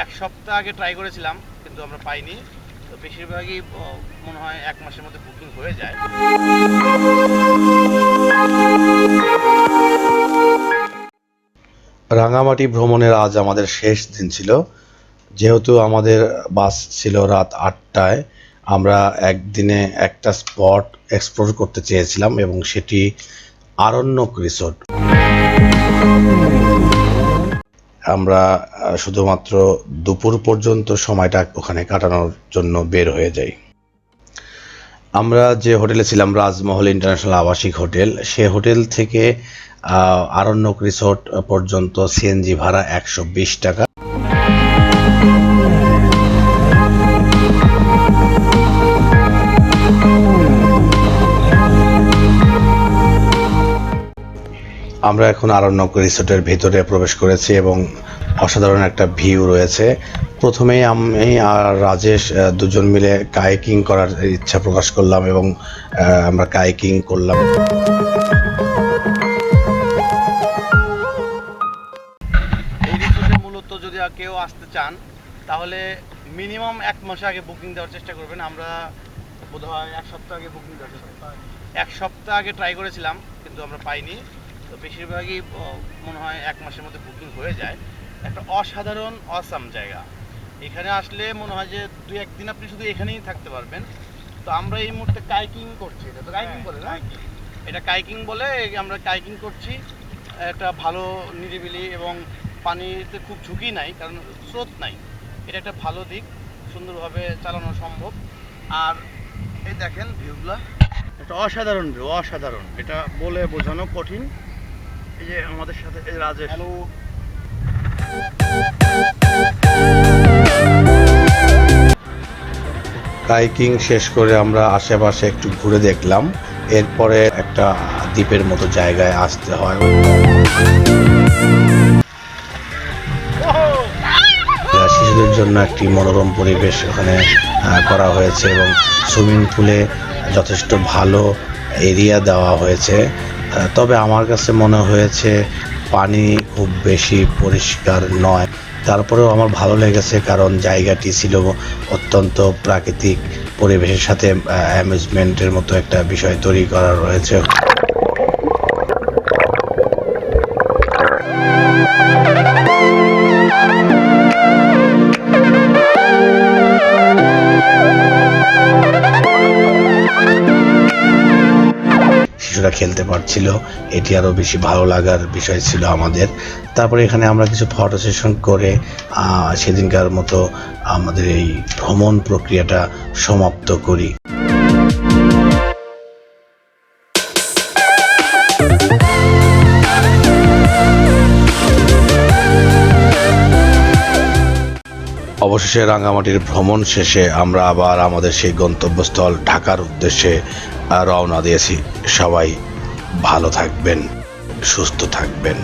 এক সপ্তাহ আগে ট্রাই করেছিলাম, কিন্তু আমরা পাইনি। তো বেশিরভাগই মনে হয় এক মাসের মধ্যে বুকিং হয়ে যায়। রাঙামাটি ভ্রমণের আজ আমাদের শেষ দিন ছিল। যেহেতু আমাদের বাস ছিল রাত আটটায়, আমরা একদিনে একটা স্পট এক্সপ্লোর করতে চেয়েছিলাম এবং সেটি আরণ্যক রিসোর্ট আমরা শুধুমাত্র দুপুর পর্যন্ত সময়টা ওখানে কাটানোর জন্য বের হয়ে যাই। আমরা যে হোটেলে ছিলাম, রাজমহল ইন্টারন্যাশনাল আবাসিক হোটেল, সে হোটেল থেকে আরণ্যক রিসোর্ট পর্যন্ত সিএনজি ভাড়া একশো বিশ টাকা। আমরা এখন আরণ্যক রিসোর্টের ভিতরে প্রবেশ করেছি এবং অসাধারণ একটা ভিউ রয়েছে। প্রথমেই আমি আর রাজেশ দুজন মিলে কাইকিং করার ইচ্ছা প্রকাশ করলাম এবং আমরা কাইকিং করলাম। মূলত যদি কেউ আসতে চান, তাহলে মিনিমাম এক মাস আগে বুকিং দেওয়ার চেষ্টা করবেন। আমরা বোধহয় এক সপ্তাহ আগে বুকিং দেওয়ার চেষ্টা এক সপ্তাহ আগে ট্রাই করেছিলাম, কিন্তু আমরা পাইনি। তো বেশিরভাগই মনে হয় এক মাসের মধ্যে বুকিং হয়ে যায়। একটা অসাধারণ অসাম জায়গা। এখানে আসলে মনে হয় যে দুই একদিন আপনি শুধু এখানেই থাকতে পারবেন। তো আমরা এই মুহূর্তে কাইকিং করছি। এটা তো কাইকিং বলে না? এটা কাইকিং বলে আমরা কাইকিং করছি। একটা ভালো নিরিবিলি এবং পানিতে খুব ঝুঁকি নাই কারণ স্রোত নাই। এটা একটা ভালো দিক সুন্দরভাবে চালানো সম্ভব। আর এই দেখেন ভিউগুলা একটা অসাধারণ ভিউ অসাধারণ। এটা বলে বোঝানো কঠিন। এই যে আমাদের সাথে এই রাজেশ। হ্যালো কাইকিং শেষ করে আমরা আশেপাশে একটু ঘুরে দেখলাম। এরপরে একটা দ্বীপের মতো জায়গায় আসতে হয়। শিশুদের জন্য একটি মনোরম পরিবেশ ওখানে আহ, করা হয়েছে এবং সুইমিং পুলে যথেষ্ট ভালো এরিয়া দেওয়া হয়েছে। তবে আমার কাছে মনে হয়েছে পানি খুব বেশি পরিষ্কার নয়। তারপরেও আমার ভালো লেগেছে কারণ জায়গাটি ছিল অত্যন্ত প্রাকৃতিক পরিবেশের সাথে অ্যামিউজমেন্টের মতো একটা বিষয় তৈরি করা রয়েছে। শিশুরা খেলতে পারছিল। এটি আরও বেশি ভালো লাগার বিষয় ছিল আমাদের। তারপরে এখানে আমরা কিছু ফটো সেশন করে সেদিনকার মতো আমাদের এই ভ্রমণ প্রক্রিয়াটা সমাপ্ত করি। অবশেষে রাঙামাটির ভ্রমণ শেষে আমরা আবার আমাদের সেই গন্তব্যস্থল ঢাকার উদ্দেশ্যে রওনা দিয়েছি। সবাই ভালো থাকবেন, সুস্থ থাকবেন।